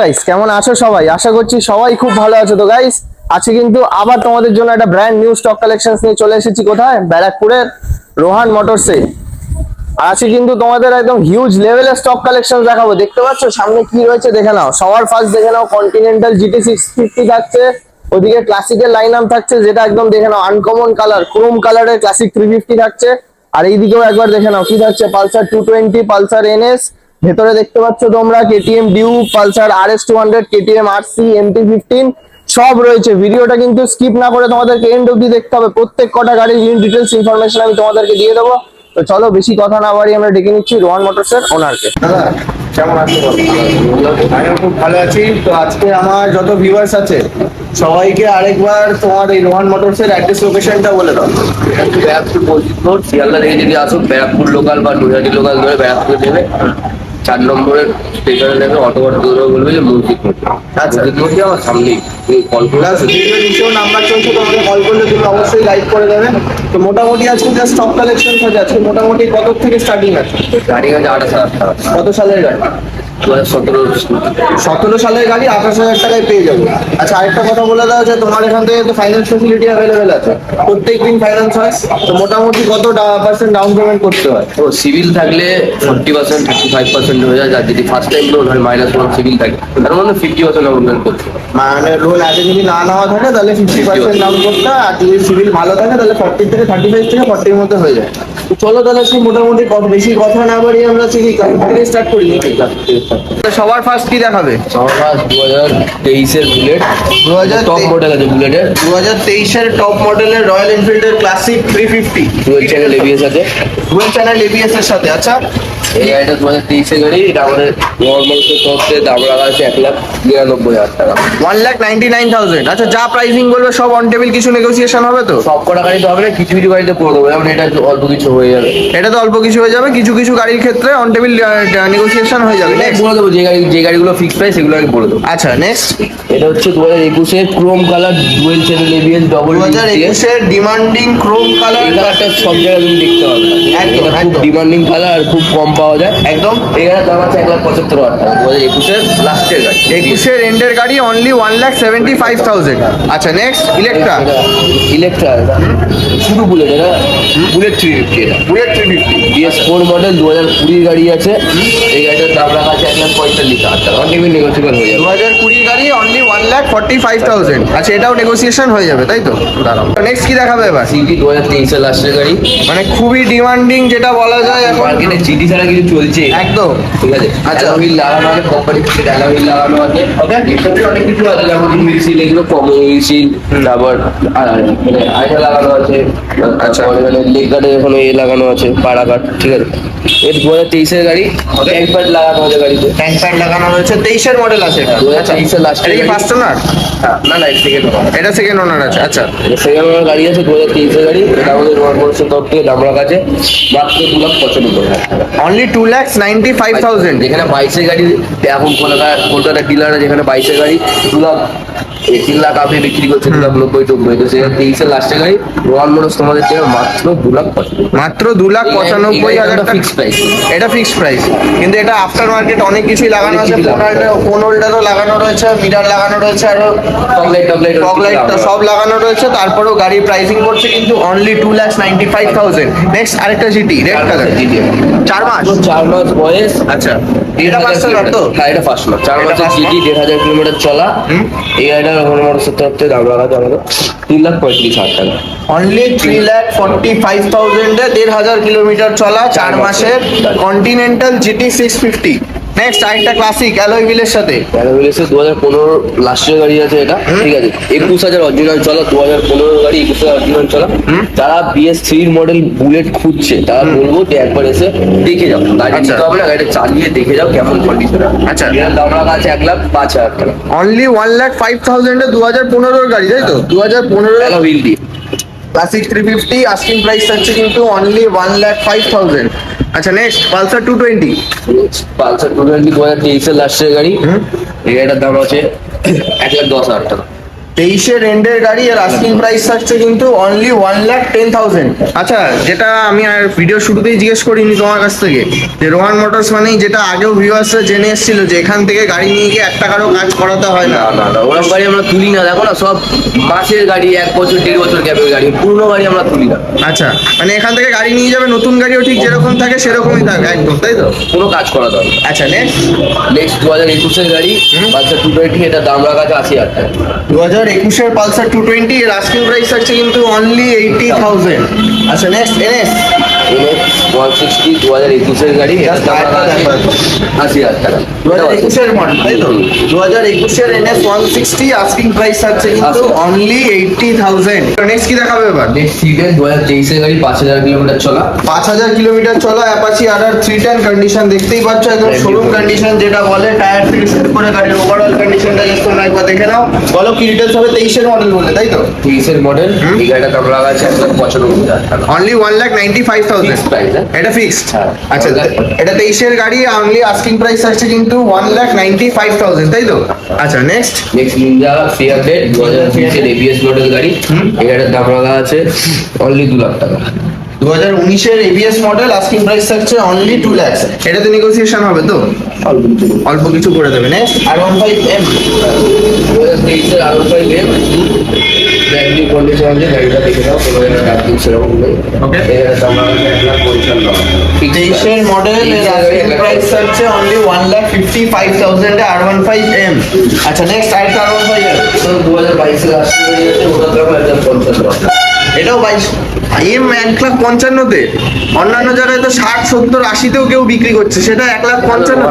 Guys কেমন আছো সবাই? আশা করছি সবাই খুব ভালো আছো। তো গাইস আজকে কিন্তু আবার তোমাদের জন্য একটা ব্র্যান্ড নিউ স্টক কালেকশন নিয়ে চলে এসেছি কোথায়? ব্যারাকপুরের রোহান মোটরসে আজকে কিন্তু তোমাদের একদম হিউজ লেভেলের স্টক কালেকশন দেখাবো। দেখতে পাচ্ছ? সামনে কি রয়েছে দেখে নাও। সবার ফার্স্ট দেখে নাও কন্টিনেন্টাল জিটি সিক্স ফিফটি থাকছে। ওদিকে ক্লাসিকের লাইন আপ থাকছে, যেটা একদম দেখে নাও আনকমন কালার ক্রোম কালারের ক্লাসিক থ্রি ফিফটি থাকছে। আর এইদিকেও একবার দেখে নাও, কি থাকছে? Pulsar two twenty Pulsar NS ভেতরে দেখতে পাচ্ছ তোমরা KTM duke Pulsar R S two hundred KTM R C MT fifteen সব রয়েছে। ভিডিওটা কিন্তু স্কিপ না করে তোমাদেরকে এন্ড অব্দি দেখতে হবে। প্রত্যেক কটা গাড়ির ইন ডিটেলস ইনফরমেশন আমি তোমাদেরকে দিয়ে দেবো। তো চলো বেশি কথা না বাড়ি আমরা ডেকে নিচ্ছি রোহান মোটরসের ওনারকে দাদা কেমন আছো আমিও খুব ভালো আছি। তো আজকে আমার যত ভিউয়ার্স আছে সবাইকে আরেকবার তোমার এই রোহান মোটরসের অ্যাড্রেস লোকেশনটা বলে দাও। ব্যারাকপুর পঁচিশ রোড শিয়ালদা থেকে যদি আসো ব্যারাকপুর লোকাল বা নৈহাটি লোকাল ধরে ব্যারাকপুর নেবে। চার নম্বরের স্টেশনে নেবে অটো অটো ধরে বলবে যে মোড় আচ্ছা। মসজিদ আমার সামনেই নাম্বার চলছে কল করলে তুমি অবশ্যই গাইড করে দেবে। তো মোটামুটি আজকে যা স্টক কালেকশন আছে আজকে মোটামুটি কত থেকে স্টার্টিং আছে? গাড়ি আছে আঠাশ হাজার টাকা। কত সালের গাড়ি? সতেরো সতেরো সালের গাড়ি আঠাশ হাজার টাকায় পেয়ে যাব। আচ্ছা আরেকটা কথা বলে দাও যে তোমার এখান থেকে তো ফাইন্যান্স ফেসিলিটি অ্যাভেলেবেল আছে। প্রত্যেক দিন ফাইন্যান্স হয়। তো মোটামুটি কত পার্সেন্ট ডাউন পেমেন্ট করতে হয়? তো সিভিল থাকলে forty percent thirty five percent হয়ে যায়। যদি ফার্স্ট টাইম লোন হয় মাইনাস ওয়ান সিভিল থাকে। তার মধ্যে ফিফটি পার্সেন্ট অ্যামাউন্ট করতে হয়। মানে লোন আগে যদি না নেওয়া থাকে তাহলে ফিফটি পার্সেন্ট ডাউন করতে আর যদি সিভিল ভালো থাকে তাহলে ফর্টি থেকে থার্টি ফাইভ থেকে ফর্টির মধ্যে হয়ে যায়। চলো তাহলে আজকে মোটামুটি বেশি কথা না বাড়িয়ে আমরা কি থেকে স্টার্ট করি। সবার ফার্স্ট কি দেখাবে? আমার কাছে দু হাজার তেইশের বুলেট 2023 টপ মডেল আছে বুলেটের দু হাজার তেইশের টপ মডেলের royal এনফিল্ডের classic three fifty dual channel ABS আছে। ডুয়েল চ্যানেল এবিএস এর সাথে। আচ্ছা এই গাড়িটা দু হাজার তেইশের গাড়ি এটা আমাদের নর্মাল তরফে দাম রাখা আছে এক লাখ নিরানব্বই হাজার টাকা। One lakh ninety nine thousand আচ্ছা যা প্রাইসিং বলবে সব অন টেবিল কিছু নেগোসিয়েশন হবে তো? সব কটা গাড়ি তো হবে না কিছু কিছু গাড়িতে করে দেবো যেমন এটা একটু অল্প কিছু হয়ে যাবে। এটা তো অল্প কিছু হয়ে যাবে কিছু কিছু গাড়ির ক্ষেত্রে অন টেবিল নেগোসিয়েশন হয়ে যাবে। নেক্সট বলে দেবো যে গাড়ি যে গাড়িগুলো ফিক্স প্রাইস সেগুলো আমি বলে দেবো। আচ্ছা নেক্সট এটা হচ্ছে দু হাজার একুশের chrome colour dual channel ABS double দু হাজার একুশের ডিমান্ডিং ক্রোম কালার কালারটা সব জায়গায় তুমি দেখতে পাবে। একদম, খুব ডিমান্ডিং কালার আর খুব কম পাওয়া যায়। একদম এখানে দাম আছে এক লাখ পঁচাত্তর হাজার টাকা। দু হাজার একুশের লাস্টের গাড়ি। একুশের এন্ডের গাড়ি only one lakh seventy five thousand আচ্ছা নেক্সট ইলেকট্রা ইলেকট্রা শুধু বুলেট এটা? বুলেট থ্রি ফিফটি এটা। Bullet three fifty BS four model দু হাজার কুড়ির গাড়ি আছে। এই গাড়িটার দাম রাখা আছে এক লাখ পঁয়তাল্লিশ হাজার টাকা। অনেক নেগোসিয়েবল হয়ে দু হাজার কুড়ির গাড়ি only one lakh forty five thousand আচ্ছা এটাও নেগোসিয়েশন হয়ে যাবে তাই তো? দাঁড়াও। নেক্সট কি দেখাবে এবার? সিটি দু হাজার তেইশের লাস্টের গাড়ি। মানে খুবই ডিমান্ডিং যেটা বলা যায় এখন। মার্কেটে জিডি ছাড়া কিছু চলছে। একদম। ঠিক আছে? আচ্ছা। হুইল লাগানো আছে কোম্পানি থেকে হুইল লাগানো আছে। ওকে। অনেক কিছু আছে যেমন সিল এগুলো কম সিল তারপর মানে লাগানো আছে। আচ্ছা। মানে লেগ এ লাগানো আছে পাড়া ঠিক আছে? এর দু হাজার তেইশের গাড়ি ট্যাঙ্ক প্যাড লাগানো আছে গাড়িতে। ট্যাঙ্ক প্যাড লাগানো রয়েছে। তেইশের মডেল আছে এটা। দু হাজার তেইশের এটা কি গাড়ি। ফার্স্ট ওনার না না সেকেন্ড এটা সেকেন্ড ওনার আছে। আচ্ছা। সেকেন্ড গাড়ি আছে দু হাজার তেইশের গাড়ি। এটা আমাদের নর্মালসের তরফ থেকে দাম রাখা আছে মাত্র দু লাখ পঁচানব্বই হাজার টাকা only two lakhs ninety five thousand যেখানে বাইশের গাড়ি, এখন কলকাতা কলকাতা ডিলারে যেখানে বাইশের গাড়ি, দু লাখ তিন লাখ আপনি বিক্রি করছেন দু লাখ নব্বই টব্বই তো সেখানে তেইশের লাস্টের গাড়ি রোয়ান মোটরস তোমাদের থেকে মাত্র দু লাখ মাত্র দু লাখ পঁচানব্বই হাজার ফিক্স প্রাইস এটা ফিক্সড প্রাইস কিন্তু এটা আফটার মার্কেট অনেক কিছুই লাগানো আছে। ফোন হোল্ডারও লাগানো রয়েছে মিটার লাগানো রয়েছে আরও টকলাইট টকলাইট ফগ লাইটটা সব লাগানো রয়েছে। তারপরেও গাড়ির প্রাইসিং করছে কিন্তু only two lakhs ninety five thousand next আরেকটা জিটি রেড কালার চার মাস। চার মাস বয়স। আচ্ছা। এটা ফার্স্ট তো? হ্যাঁ এটা ফার্স্ট চার মাসের জিটি দেড় হাজার কিলোমিটার চলা। এই গাড়িটা রোয়ান মোটরসের তরফ থেকে দাম রাখা তিন লাখ পঁয়ত্রিশ হাজার টাকা। অনলি থ্রি ফর্টি ফাইভ থাউজেন্ডে দেড় হাজার কিলোমিটার চলা চার মাসের continental GT six fifty next আরেকটা ক্লাসিক অ্যালয় হুইলের সাথে। প্যারাভিলেসে দু হাজার পনেরো লাস্টের গাড়ি আছে এটা। ঠিক আছে। একুশ হাজার অরিজিনাল চলা দু হাজার পনেরো গাড়ি একুশ হাজার অরিজিনাল চলা। যারা বিএস থ্রির মডেল বুলেট খুঁজছে তারা বলব যে একবার এসে যাও। গাড়ি আচ্ছা। নিতে হবে? না গাড়িটা চালিয়ে দেখে যাও কেমন কন্ডিশন আচ্ছা। এর দাম রাখা আছে এক লাখ পাঁচ হাজার টাকা। অনলি ওয়ান ল্যাক ফাইভ থাউজেন্ডে দু হাজার পনেরোর গাড়ি তাই তো? দু হাজার প্যারা হুইল দিয়ে? Classic three fifty asking price থাকছে কিন্তু only one lakh five thousand আচ্ছা next Pulsar two twenty Pulsar two twenty দু হাজার তেইশের লাস্টের গাড়ি। এই গাড়িটার দাম আছে এক লাখ দশ হাজার টাকা। তেইশের এন্ডের গাড়ি এর আস্কিং প্রাইস থাকছে কিন্তু only one lakh ten thousand আচ্ছা যেটা আমি আর ভিডিও শুরুতেই জিজ্ঞেস করিনি তোমার কাছ থেকে যে রোহান মোটরস মানেই যেটা আগেও ভিউয়ার্সরা জেনে এসেছিল যে এখান থেকে গাড়ি নিয়ে গিয়ে এক টাকারও কাজ করাতে হয় না। না না ওরকম গাড়ি আমরা তুলি না। দেখো না সব মাসের গাড়ি এক বছর দেড় বছর গ্যাপের গাড়ি পুরনো গাড়ি আমরা তুলি না। আচ্ছা মানে এখান থেকে গাড়ি নিয়ে যাবে নতুন গাড়িও ঠিক যেরকম থাকে সেরকমই থাকে একদম তাই তো? কোনো কাজ করা দরকার আচ্ছা নেক্সট নেক্সট দু হাজার একুশের গাড়ি বাচ্চা টু টোয়েন্টি এটা দাম রাখা আছে আশি হাজার টাকা দু হাজার একুশের পালসার টু টোয়েন্টি এর আস্কিং প্রাইস থাকছে কিন্তু অনলি এইটি থাউজেন্ড আচ্ছা নেক্সট এনএস ওয়ান সিক্সটি দু হাজার একুশের গাড়ি আছে। আশি হাজার টাকা। দু হাজার একুশের মডেল তাই তো? দু হাজার একুশের NS one sixty asking price থাকছে কিন্তু অনলি এইটি থাউজেন্ড নেক্সট কি দেখাবে এবার? নেক্সট সিটেন দু হাজার তেইশের গাড়ি পাঁচ হাজার কিলোমিটার চলা। পাঁচ হাজার কিলোমিটার চলা Apache R R three ten condition দেখতেই পাচ্ছ একদম শোরুম কন্ডিশন যেটা বলে টায়ার থেকে শুরু করে গাড়ির ওভারঅল কন্ডিশনটা জাস্ট তোমরা একবার দেখে নাও। বলো কি ডিটেলস হবে তেইশের মডেল বলে তাই তো? তেইশের মডেল এই গাড়িটার দাম রাখা আছে এক লাখ পঁচানব্বই হাজার টাকা। Only one lakh ninety five thousand হ্যাঁ? এটা ফিক্সড হ্যাঁ। আচ্ছা এটা তেইশের গাড়ি অনলি আস্কিং প্রাইস আসছে কিন্তু one lakh ninety five thousand তাই তো? আচ্ছা next next Ninja three hundred দু হাজার উনিশের এবিএস মডেল গাড়ি। এই গাড়িটার দাম রাখা আছে অনলি দু লাখ টাকা দু হাজার উনিশের এবিএস মডেল আস্কিং প্রাইস থাকছে অনলি টু ল্যাক্স এটাতে নেগোসিয়েশন হবে তো? অল্প কিছু করে। দেবে next R one five M দু হাজার তেইশের আরও ফাইভ এম কন্ডিশন আছে গাড়িটা দেখে নাও কোনো জায়গায় ডাকিং সেরকম নেই Okay. দাম এক লাখ পঞ্চান্ন তেইশের মডেল এর আস্কিং প্রাইস থাকছে only one lakh fifty five থাউজেন্ডে R one five M আচ্ছা next R one five M তো দু হাজার বাইশের আসতে ওটার দাম এক লাখ পঞ্চান্ন। এটাও বাইশ। এম এক লাখ পঞ্চান্নতে। অন্যান্য জায়গায় তো ষাট সত্তর আশিতেও কেউ বিক্রি করছে। সেটা এক লাখ পঞ্চান্ন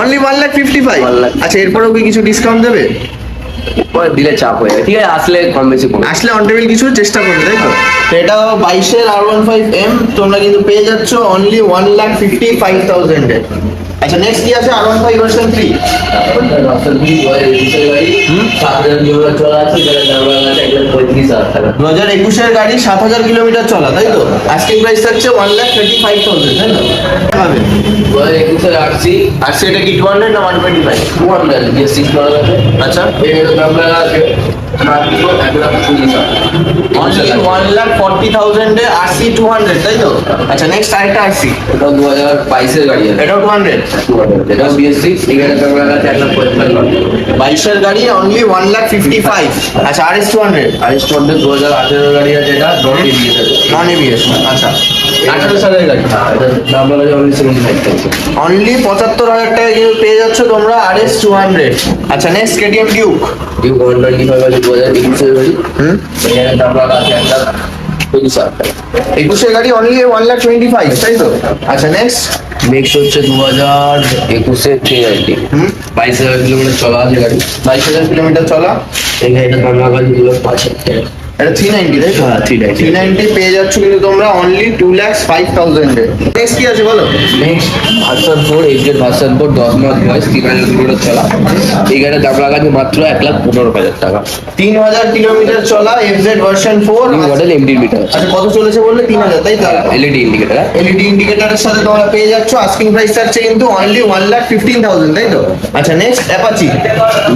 only one lakh fifty five 1 lakh. আচ্ছা এরপরেও কি কিছু ডিসকাউন্ট দেবে? দিলে চাপ হয়ে যাবে। ঠিক আছে, আসলে কম বেশি করবে আসলে অন টেবিল কিছু চেষ্টা করবে, তাই তো? এটা বাইশের আর ওয়ান ফাইভ এম তোমরা কিন্তু পেয়ে যাচ্ছ only one lakh fifty five থাউজেন্ডে আচ্ছা নেক্সট কি আছে? R one five version three দু হাজার একুশের গাড়ি সাত হাজার কিলোমিটার চলা, তাই তো? আজকের প্রাইস থাকছে one lakh thirty five thousand তাই তো? পাবে আর সেটা কি টু হান্ড্রেড না ওয়ান টোয়েন্টি ফাইভ আচ্ছা। অনলি ওয়ান লাখ ফর্টি থাউজেন্ডে আরসি টু হান্ড্রেড তাই তো? আচ্ছা নেক্সট আরেকটা আরসি দু হাজার বাইশের গাড়ি আছে। এটাও টু হান্ড্রেড এটা বিএস সিক্স এখানে ক্যামেরা আছে এক লাখ বাইশের গাড়ি only one lakh fifty five আচ্ছা আর এস টু হান্ড্রেড আর স্টন্ডে দু হাজার আঠেরো গাড়ি আছে এটা নন এবিএস আছে নন এবিএস আচ্ছা। আঠারো সালের গাড়ি। হ্যাঁ, এটা যায় only seventy five thousand only পঁচাত্তর হাজার টাকা কিন্তু পেয়ে যাচ্ছ তোমরা? আর এস টু হান্ড্রেড আচ্ছা next KTM Duke duke one twenty five আছে দু হাজার একুশের গাড়ি হুম? এখানে দাম রাখা আছে এক লাখ পঁচিশ হাজার গাড়ি only one lakh twenty five তাই তো? আচ্ছা নেক্সট নেক্সট হচ্ছে দু হাজার একুশে থ্রি নাইনটি বাইশ হাজার কিলোমিটার চলা আছে গাড়ি। বাইশ হাজার কিলোমিটার চলা? এই গাড়িটার দাম রাখা আছে দু লাখ পাঁচ হাজার টাকা এটা থ্রি নাইনটি তাই তো? হ্যাঁ, 390 থ্রি নাইনটি পেয়ে যাচ্ছ কিন্তু তোমরা অনলি টু ল্যাক্স ফাইভ থাউজেন্ডে নেক্সট কি আছে বলো? নেক্সট ভার্সন ফোর এইচডেড ভার্সন ফোর দশ মাস বয়স তিন হাজার কিলোমিটার চলা। এই গাড়ির দাম মাত্র এক লাখ পনেরো হাজার টাকা। তিন হাজার কিলোমিটার চলা এফজেড ভার্সন ফোর মডেল এমডির মিটার আচ্ছা কত চলেছে বললে? তিন হাজার তাই তো? এলইডি ইন্ডিকেটার এলইডি ইন্ডিকেটরের সাথে তোমরা পেয়ে যাচ্ছ। আস্কিং প্রাইস থাকছে কিন্তু only one lakh fifteen thousand তাই তো? আচ্ছা নেক্সট অ্যাপাচি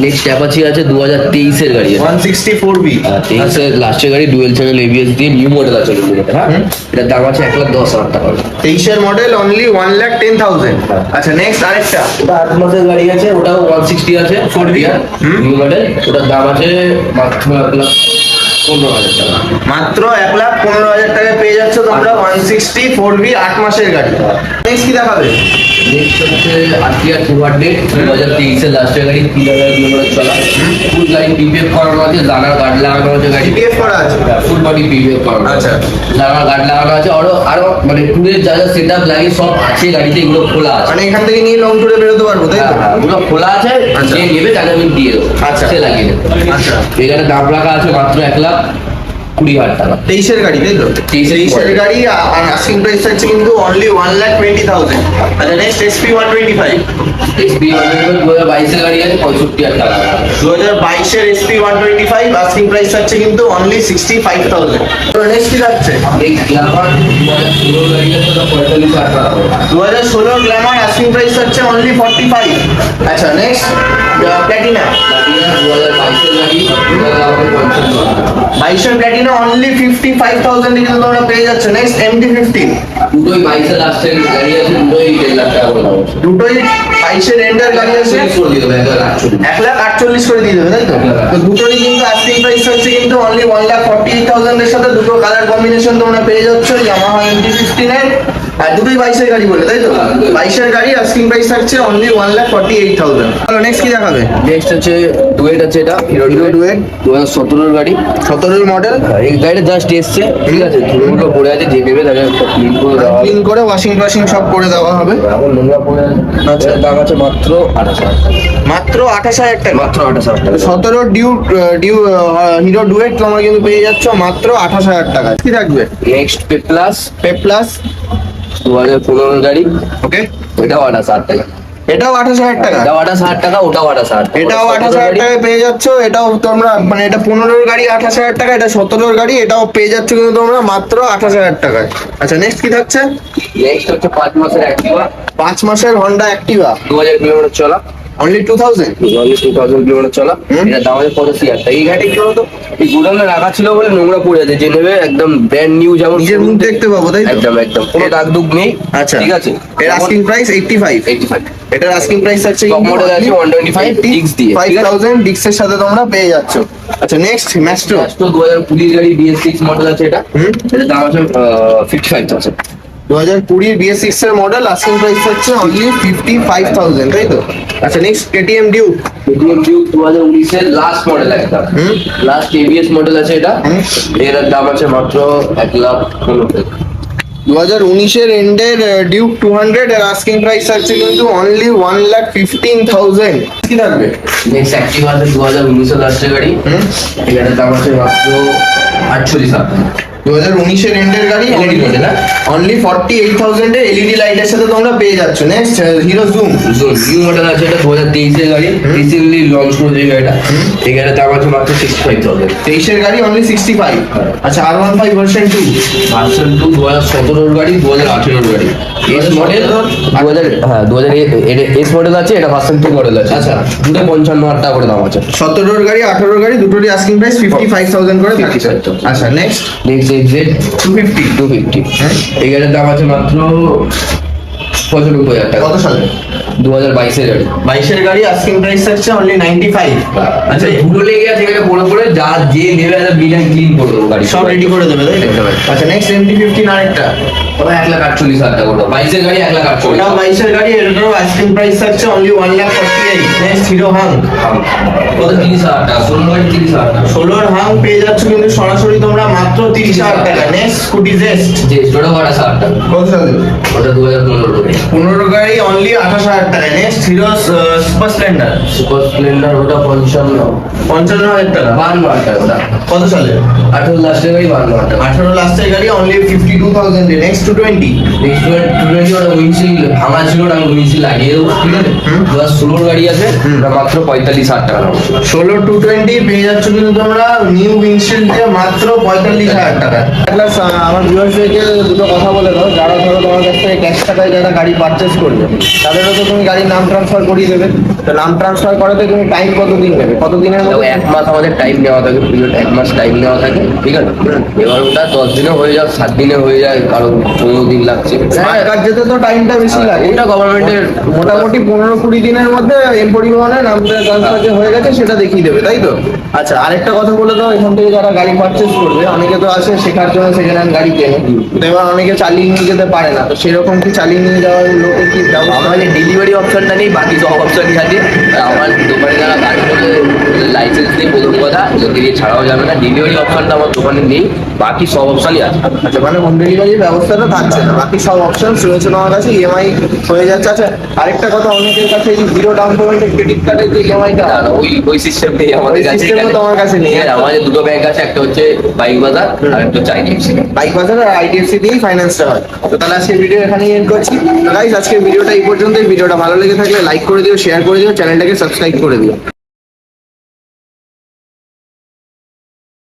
নেক্সট অ্যাপাচি আছে দু হাজার তেইশের গাড়ি ওয়ান সিক্সটি ফোর বি তেইশের লাস্টের গাড়ি ডুয়েল চ্যানেল এবিএস দিয়ে নিউ মডেল আছে কিন্তু এটা, হ্যাঁ? এটার দাম আছে এক লাখ দশ হাজার টাকা। তেইশের model only one lakh ten thousand আচ্ছা নেক্সট আরেকটা। ওটা আট মাসের গাড়ি আছে ওটাও ওয়ান সিক্সটি আছে ফোর ইয়ার। নিউ মডেল ওটার দাম আছে মাত্র এক লাখ পনেরো হাজার টাকা। মাত্র এক লাখ পনেরো হাজার টাকায় পেয়ে যাচ্ছ তোমরা ওয়ান সিক্সটি ফোর বি আট মাসের গাড়ি। নেক্সট কি দেখাবে? নেক্সট হচ্ছে আরটিআর টু হান্ড্রেড দু হাজার তেইশের লাস্টের গাড়ি তিন হাজার কিলোমিটার চলা। ফুল গাড়ি পিপিএফ করানো আছে জানার গার্ড লাগানো আছে গাড়ি। পিপিএফ করা আছে? ফুল বডি পিপিএফ করানো আচ্ছা। জানার গার্ড লাগানো আছে আরও আরও মানে টুরের যা যা সেট আপ লাগে সব আছে গাড়িতে এগুলো খোলা আছে। মানে এখান থেকে নিয়ে লং টুরে বেরোতে পারব তাই তো? হ্যাঁ, খোলা আছে আচ্ছা। যে নেবে তাকে আমি দিয়ে দেবো। আচ্ছা। সে লাগিয়ে দেবো। আচ্ছা। এখানে দাম রাখা আছে মাত্র এক লাখ। Salamat. কুড়ি হাজার টাকা। তেইশের গাড়ি তাই তো? তেইশের গাড়ি আর আস্কিং প্রাইস থাকছে কিন্তু only one lakh twenty thousand আচ্ছা next SP one twenty five SP দু হাজার বাইশের গাড়ি আছে পঁয়ষট্টি হাজার টাকা। দু হাজার বাইশের SP one twenty five asking price থাকছে কিন্তু only sixty five thousand next কি থাকছে দু হাজার ষোলোর গ্ল্যামার আস্কিং প্রাইস থাকছে অনলি ফর্টি ফাইভ আচ্ছা নেক্সট প্ল্যাটিনা প্লাটিনা দু হাজার বাইশের গাড়ি। বাইশের প্ল্যাটিনা অনলি ফিফটি ফাইভ থাউজেন্ডে কিন্তু তোমরা পেয়ে যাচ্ছ। নেক্সট ডি ফিফটিন দুটোই বাইশের লাস্টের গাড়ি আছে দুটোই দেড় লাখ টাকা করে দুটোই বাইশের এন্ডার গাড়ি আছে। এক লাখ আটচল্লিশ। করে দিয়ে দেবে তাই তো? তো দুটোরই কিন্তু আস্কিং প্রাইস হচ্ছে কিন্তু only one lakh forty eight থাউজেন্ডের সাথে দুটো কালার কম্বিনেশন তোমরা পেয়ে যাচ্ছ ইয়ামাহা এমটি ফিফটিনের আর দুটোই বাইশের গাড়ি বলে তাই তো? বাইশের গাড়ি আস্কিং প্রাইস থাকছে only one lakh forty eight thousand চলো নেক্সট কি দেখাবে? নেক্সট আছে ডুয়েট আছে এটা হিরো Hero ডুয়েট। দু হাজার সতেরোর গাড়ি। সতেরোর মডেল হ্যাঁ, এই গাড়িটা জাস্ট এসছে ঠিক আছে? ধুলোগুলো পড়ে আছে যে নেবে তাকে ক্লিন করে দেওয়া ক্লিন করে ওয়াশিং ওয়াশিং সব করে দেওয়া হবে। এখন নোংরা পড়ে আছে। আচ্ছা। দাম আছে মাত্র আঠাশ হাজার মাত্র আঠাশ হাজার টাকা? মাত্র আঠাশ হাজার টাকা। সতেরো ডিউ ডিউ হিরো ডুয়েট তোমরা কিন্তু পেয়ে যাচ্ছ মাত্র আঠাশ হাজার টাকা কি থাকবে? Next pay plus pay plus দু হাজার পনেরোর গাড়ি। ওকে এটাও আঠাশ হাজার টাকা। এটাও আঠাশ হাজার টাকা? এটাও আঠাশ হাজার টাকা ওটাও আঠাশ হাজার এটাও আঠাশ হাজার টাকায় পেয়ে যাচ্ছ এটাও তোমরা মানে এটা পনেরোর গাড়ি আঠাশ হাজার টাকা এটা সতেরোর গাড়ি এটাও পেয়ে যাচ্ছ কিন্তু তোমরা মাত্র আঠাশ হাজার টাকায়। আচ্ছা নেক্সট কি থাকছে? নেক্সট হচ্ছে পাঁচ মাসের অ্যাক্টিভা পাঁচ মাসের হন্ডা অ্যাক্টিভা দু হাজার কিলোমিটার চলা। Only two thousand only two thousand kilometre চলা। এটা দাম আছে পঁচাশি হাজার। টাকা এই গাড়ি কি বলতো এই রাখা ছিল বলে নোংরা পড়ে আছে। যে নেবে একদম ব্র্যান্ড নিউ যেমন নিজের মুখ দেখতে পাবো তাই একদম একদম। কোনো দাগ দুগ নেই। আচ্ছা। ঠিক আছে? এর asking price eighty five eighty five এটার আস্কিং প্রাইস আছে Top model আছে 125 ডিস্ক দিয়ে, ফাইভ ঠিক আছে? থাউজেন্ড ডিক্সের সাথে তোমরা পেয়ে যাচ্ছ। আচ্ছা নেক্সট ম্যাস্ট্রো হাজার কুড়ির গাড়ি বিএস সিক্স মডেল আছে এটা। এটার দাম আছে ফিফটি ফাইভ থাউজেন্ড দু হাজার কুড়ির বিএস সিক্স এর মডেল আস্কিং প্রাইস হচ্ছে অনলি ফিফটি ফাইভ থাউজেন্ড তাই তো আচ্ছা next KTM duke KTM Duke দু হাজার উনিশের লাস্ট মডেল একটা হুম। লাস্ট এবিএস মডেল আছে এটা। এর দাম আছে মাত্র এক লাখ পনেরো দু হাজার উনিশের এন্ডের ডিউক টু হান্ড্রেড এর আস্কিং প্রাইস আছে কিন্তু only one lakh fifteen thousand কি থাকবে নেক্সট অ্যাক্টিভা আছে দু হাজার উনিশের লাস্টের গাড়ি হুম। এটার দাম আছে মাত্র আটচল্লিশ হাজার। দু হাজার উনিশের এন্ডের গাড়ি LED model, হ্যাঁ? অনলি ফর্টি এইট থাউজেন্ডে এলইডি লাইটের সাথে তোমরা পেয়ে যাচ্ছ। Next Hero Xoom new model আছে এটা দু হাজার তেইশের গাড়ি। রিসেন্টলি লঞ্চ করেছে গাড়িটা। এই গাড়ির দাম আছে মাত্র সিক্সটি ফাইভ থাউজেন্ড তেইশের গাড়ি অনলি সিক্সটি ফাইভ আচ্ছা আর one five version two version two দু হাজার সতেরোর গাড়ি দু হাজার আঠেরোর গাড়ি। এস মডেল দু হাজার হ্যাঁ দু হাজার এস মডেল আছে এটা ভার্সন টু মডেল আছে। আচ্ছা। দুটো পঞ্চান্ন হাজার টাকা করে দাম আছে। সতেরোর গাড়ি আঠারোর গাড়ি দুটোরই asking price fifty five thousand করে থাকছে। আচ্ছা নেক্সট নেক্সট এক্সেড টু ফিফটি টু ফিফটি হ্যাঁ। এই গাড়ির দাম আছে মাত্র পঁচানব্বই হাজার টাকা। কত সালে? দু হাজার বাইশের গাড়ি। বাইশের গাড়ি আস্কিং প্রাইস থাকছে অনলি নাইনটি ফাইভ আচ্ছা ধুলো লেগে আছে এখানে পড়ে পড়ে যা যে নেবে একটা বিলিয়ন ক্লিন করে দেবো গাড়ি সব রেডি করে দেবে তাই আচ্ছা নেক্সট এমটি ফিফটিন আরেকটা। তবে এক লাখ আটচল্লিশ হাজার টাকা করে বাইশের গাড়ি এক লাখ আটচল্লিশ। ওটাও বাইশের গাড়ি এটারও আইসক্রিম প্রাইস থাকছে only one lakh forty eight next Hero Hunk কত? তিরিশ হাজার টাকা ষোলো গাড়ি তিরিশ হাজার টাকা। ষোলোর হাং পেয়ে যাচ্ছ কিন্তু সরাসরি তোমরা মাত্র তিরিশ হাজার টাকা। নেক্সট স্কুটি জেস্ট যে ওটা আঠাশ হাজার টাকা। কত সালে ওটা দু হাজার পনেরো টাকা পনেরো গাড়ি অনলি আঠাশ হাজার টাকা next Hero Super Splendor Super Splendor ওটা পঞ্চান্ন। পঞ্চান্ন হাজার টাকা। বান্ন হাজার টাকা। কত সালে আঠেরো লাস্টের গাড়ি বান্ন হাজার আঠারো লাস্টের গাড়ি only fifty two thousand next two twenty restaurant twenty ওটা উইন্সিল ভাঙা ছিল ওটা আমি উইন্সিল লাগিয়ে দেবো। ঠিক আছে? দু হাজার ষোলোর গাড়ি আছে ওটা মাত্র পঁয়তাল্লিশ হাজার টাকা ষোলো টু টোয়েন্টি পেয়ে যাচ্ছ কিন্তু তোমরা নিউ উইন্ডশিল্ড দিয়ে মাত্র পঁয়তাল্লিশ হাজার টাকা। আমার ভিউয়ার্সদেরকে দুটো কথা বলে দাও। যারা ধরো তোমার কাছ থেকে ক্যাশ টাকায় যারা গাড়ি পারচেস করবে তাদেরও তো তুমি গাড়ির নাম ট্রান্সফার করিয়ে দেবে। তো নাম ট্রান্সফার করাতে তুমি টাইম কতদিন নেবে? কতদিনের মধ্যে? এক মাস আমাদের টাইম নেওয়া থাকে পিরিয়ড এক মাস টাইম নেওয়া থাকে ঠিক আছে? এবার ওটা দশ দিনে হয়ে যায় সাত দিনে হয়ে যায় কারও পনেরো দিন লাগছে। যেতে তো টাইমটা বেশি লাগে। ওটা গভর্নমেন্টের মোটামুটি পনেরো কুড়ি দিনের মধ্যে এম পরিবহনে নাম ট্রান্সফার যে হয়ে গেছে সেটা দেখিয়ে দেবে তাই তো? আচ্ছা আরেকটা কথা বলে দাও এখান থেকে যারা গাড়ি পারচেস করবে অনেকে তো আসে শেখার জন্য সেখানে গাড়ি কেনে। তো এবার অনেকে চালিয়ে নিয়ে যেতে পারে না তো সেরকম কি চালিয়ে নিয়ে যাওয়ার লোকের কি ব্যবস্থা ডেলিভারি অপশনটা নেই বাকি সব অপশনই আছে আর আমার দোকানে যারা গাড়ি করে লাইসেন্স নেই প্রথম কথা। ওদেরকে দিয়ে ছাড়াও যাবে না। ডেলিভারি অপশনটা আমার দোকানে নেই। বাকি সব অপশনই আছে। আচ্ছা মানে হোম ডেলিভারির ব্যবস্থাটা থাকছে না। বাকি সব অপশন শুনেছো আমার কাছে ইএমআই হয়ে যাচ্ছে। আচ্ছা আরেকটা কথা অনেকের কাছে এই জিরো ডাউন পেমেন্টের ক্রেডিট কার্ডের যে ইএমআইটা ওই ওই সিস্টেম নেই আমাদের কাছে। ও তো আমার কাছে নেই। আছে, আমাদের দুটো ব্যাংক আছে একটা হচ্ছে বাইক বাজার আর একটা হচ্ছে আইডিএফসি বাইক বাজার আর আইডিএফসি দিয়েই ফাইন্যান্সটা হয়। তো তাহলে আজকে ভিডিও এখানেই এন্ড করছি। গাইজ আজকে ভিডিওটা এই পর্যন্তই। ভিডিওটা ভালো লেগে থাকলে লাইক করে দিও শেয়ার করে দিও চ্যানেলটাকে সাবস্ক্রাইব করে দিও।